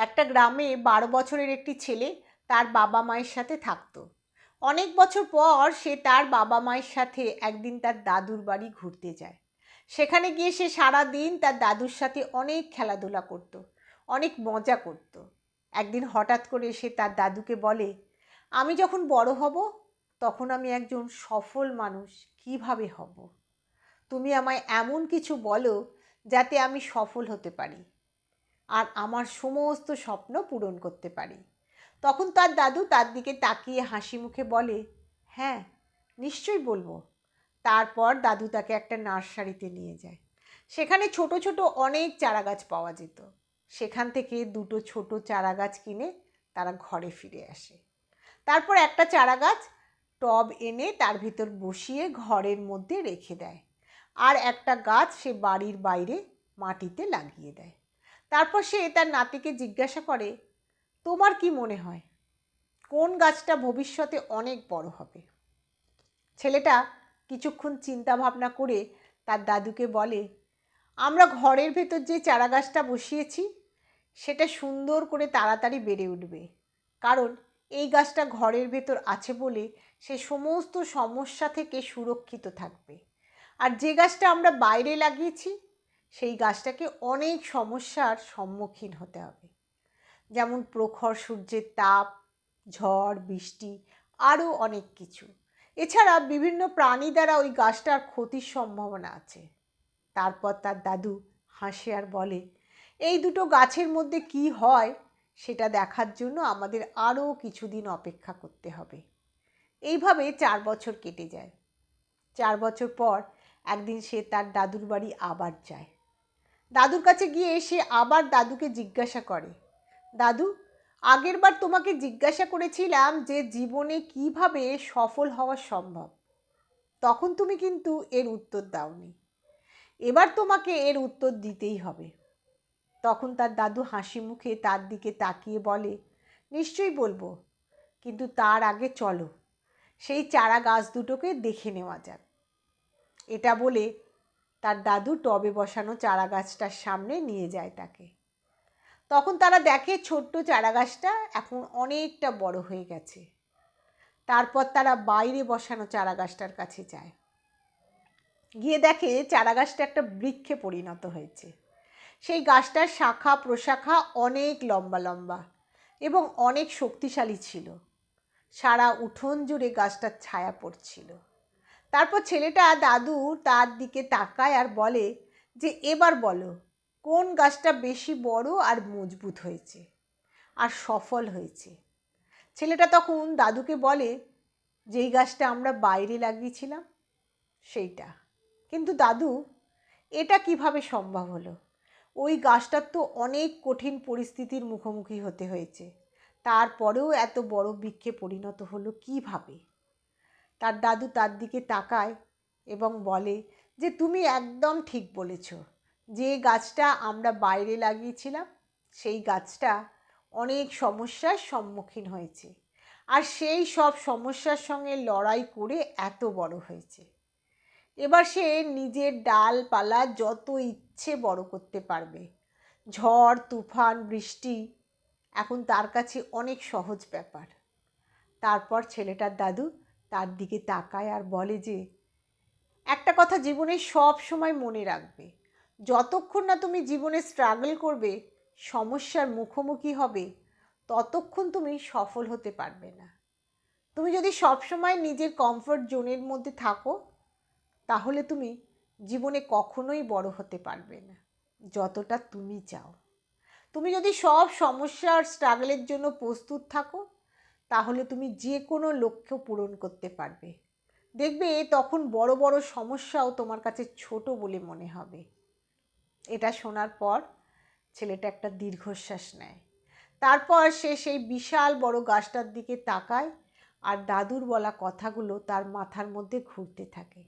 একটা গ্রামে বারো বছরের একটি ছেলে তার বাবা মায়ের সাথে থাকতো। অনেক বছর পর সে তার বাবা মায়ের সাথে একদিন তার দাদুর বাড়ি ঘুরতে যায়। সেখানে গিয়ে সে সারা দিন তার দাদুর সাথে অনেক খেলাধুলা করত, অনেক মজা করত। একদিন হঠাৎ করে সে তার দাদুকে বলে, আমি যখন বড় হব, তখন আমি একজন সফল মানুষ, কীভাবে হব? তুমি আমায় এমন কিছু বলো যাতে আমি সফল হতে পারি। আর আমার সমস্ত স্বপ্ন পূরণ করতে পারি। তখন তার দাদু তার দিকে তাকিয়ে হাসি মুখে বলে হ্যাঁ নিশ্চয়ই বলব। তারপর দাদু তাকে একটা নার্সারিতে নিয়ে যায়। সেখানে ছোট ছোট অনেক চারা গাছ পাওয়া যেত। সেখান থেকে দুটো ছোট চারা গাছ কিনে তারা ঘরে ফিরে আসে। তারপর একটা চারা গাছ টব এনে তার ভিতর বসিয়ে ঘরের মধ্যে রেখে দেয়। আর একটা গাছ সে বাড়ির বাইরে মাটিতে লাগিয়ে দেয়। তারপর সে তার নাতিকে জিজ্ঞাসা করে, তোমার কি মনে হয়, কোন গাছটা ভবিষ্যতে অনেক বড় হবে? ছেলেটা কিছুক্ষণ চিন্তা ভাবনা করে তার দাদুকে বলে, আমরা ঘরের ভেতর যে চারা গাছটা বসিয়েছি, সেটা সুন্দর করে তাড়াতাড়ি বেড়ে উঠবে। কারণ এই গাছটা ঘরের ভেতর আছে বলে সে সমস্ত সমস্যা থেকে সুরক্ষিত থাকবে। আর যে গাছটা আমরা বাইরে লাগিয়েছি সেই গাছটাকে অনেক সমস্যার সম্মুখীন হতে হবে। যেমন প্রখর সূর্যের তাপ, ঝড়, বৃষ্টি, আরও অনেক কিছু। এছাড়া বিভিন্ন প্রাণী দ্বারা ওই গাছটার ক্ষতির সম্ভাবনা আছে। তারপর তার দাদু হাসে আর বলে, এই দুটো গাছের মধ্যে কি হয় সেটা দেখার জন্য আমাদের আরও কিছুদিন অপেক্ষা করতে হবে। এইভাবে চার বছর কেটে যায়। চার বছর পর একদিন সে তার দাদুর বাড়ি আবার যায়। দাদুর কাছে গিয়ে সে আবার দাদুকে জিজ্ঞাসা করে। দাদু আগেরবার তোমাকে জিজ্ঞাসা করেছিলাম যে জীবনে কীভাবে সফল হওয়া সম্ভব। তখন তুমি কিন্তু এর উত্তর দাওনি। এবার তোমাকে এর উত্তর দিতেই হবে। তখন তার দাদু হাসি মুখে তার দিকে তাকিয়ে বলে, নিশ্চয়ই বলব, কিন্তু তার আগে চলো। সেই চারা গাছ দুটোকে দেখে নেওয়া যাক। এটা বলে তার দাদু টবে বসানো চারা গাছটার সামনে নিয়ে যায় তাকে। তখন তারা দেখে ছোট্ট চারা গাছটা এখন অনেকটা বড় হয়ে গেছে। তারপর তারা বাইরে বসানো চারা গাছটার কাছে যায়। গিয়ে দেখে চারা গাছটা একটা বৃক্ষে পরিণত হয়েছে। সেই গাছটার শাখা প্রশাখা অনেক লম্বা লম্বা এবং অনেক শক্তিশালী ছিল। সারা উঠোন জুড়ে গাছটার ছায়া পড়ছিল। তারপর ছেলেটা দাদু তার দিকে তাকায় আর বলে যে, এবার বলো, কোন গাছটা বেশি বড় আর মজবুত হয়েছে আর সফল হয়েছে? ছেলেটা তখন দাদুকে বলে, যেই গাছটা আমরা বাইরে লাগিয়েছিলাম, সেইটা। কিন্তু দাদু, এটা কীভাবে সম্ভব হলো? ওই গাছটার তো অনেক কঠিন পরিস্থিতির মুখোমুখি হতে হয়েছে। তারপরেও এত বড় বৃক্ষে পরিণত হলো কীভাবে? তার দাদু তার দিকে তাকায় এবং বলে যে, তুমি একদম ঠিক বলেছ। যে গাছটা আমরা বাইরে লাগিয়েছিলাম, সেই গাছটা অনেক সমস্যার সম্মুখীন হয়েছে। আর সেই সব সমস্যার সঙ্গে লড়াই করে এত বড় হয়েছে। এবার সে নিজের ডালপালা যত ইচ্ছে বড় করতে পারবে। ঝড়, তুফান, বৃষ্টি এখন তার কাছে অনেক সহজ ব্যাপার। তারপর ছেলেটার দাদু তার দিকে তাকায় আর বলে যে, একটা কথা জীবনে সব সময় মনে রাখবে। যতক্ষণ না তুমি জীবনে স্ট্রাগল করবে, সমস্যার মুখোমুখি হবে, ততক্ষণ তুমি সফল হতে পারবে না। তুমি যদি সবসময় নিজের কমফর্ট জোনের মধ্যে থাকো, তাহলে তুমি জীবনে কখনোই বড় হতে পারবে না, যতটা তুমি চাও। তুমি যদি সব সমস্যার স্ট্রাগলের জন্য প্রস্তুত থাকো তাহলে তুমি যে কোনো লক্ষ্য পূরণ করতে পারবে। দেখবে তখন বড় বড় সমস্যাও তোমার কাছে ছোট বলে মনে হবে। এটা শোনার পর ছেলেটা একটা দীর্ঘশ্বাস নেয়। তারপর সে সেই বিশাল বড় গাছটার দিকে তাকায় আর দাদুর বলা কথাগুলো তার মাথার মধ্যে ঘুরতে থাকে।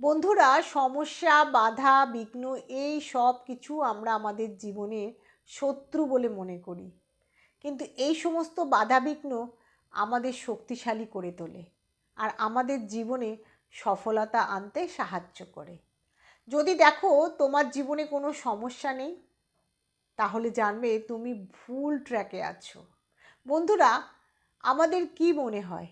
বন্ধুরা, সমস্যা, বাধা, বিঘ্ন এই সব কিছু আমরা আমাদের জীবনে শত্রু বলে মনে করি। কিন্তু এই সমস্ত বাধা বিঘ্ন আমাদের শক্তিশালী করে তোলে আর আমাদের জীবনে সফলতা আনতে সাহায্য করে। যদি দেখো তোমার জীবনে কোনো সমস্যা নেই, তাহলে জানবে তুমি ভুল ট্র্যাকে আছো। বন্ধুরা, আমাদের কি মনে হয়?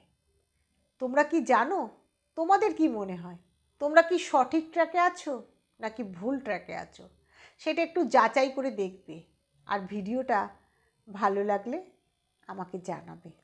তোমরা কি জানো? তোমাদের কি মনে হয়? তোমরা কি সঠিক ট্র্যাকে আছো নাকি ভুল ট্র্যাকে আছো? সেটা একটু যাচাই করে দেখবে। আর ভিডিওটা ভালো লাগলে আমাকে জানাবে।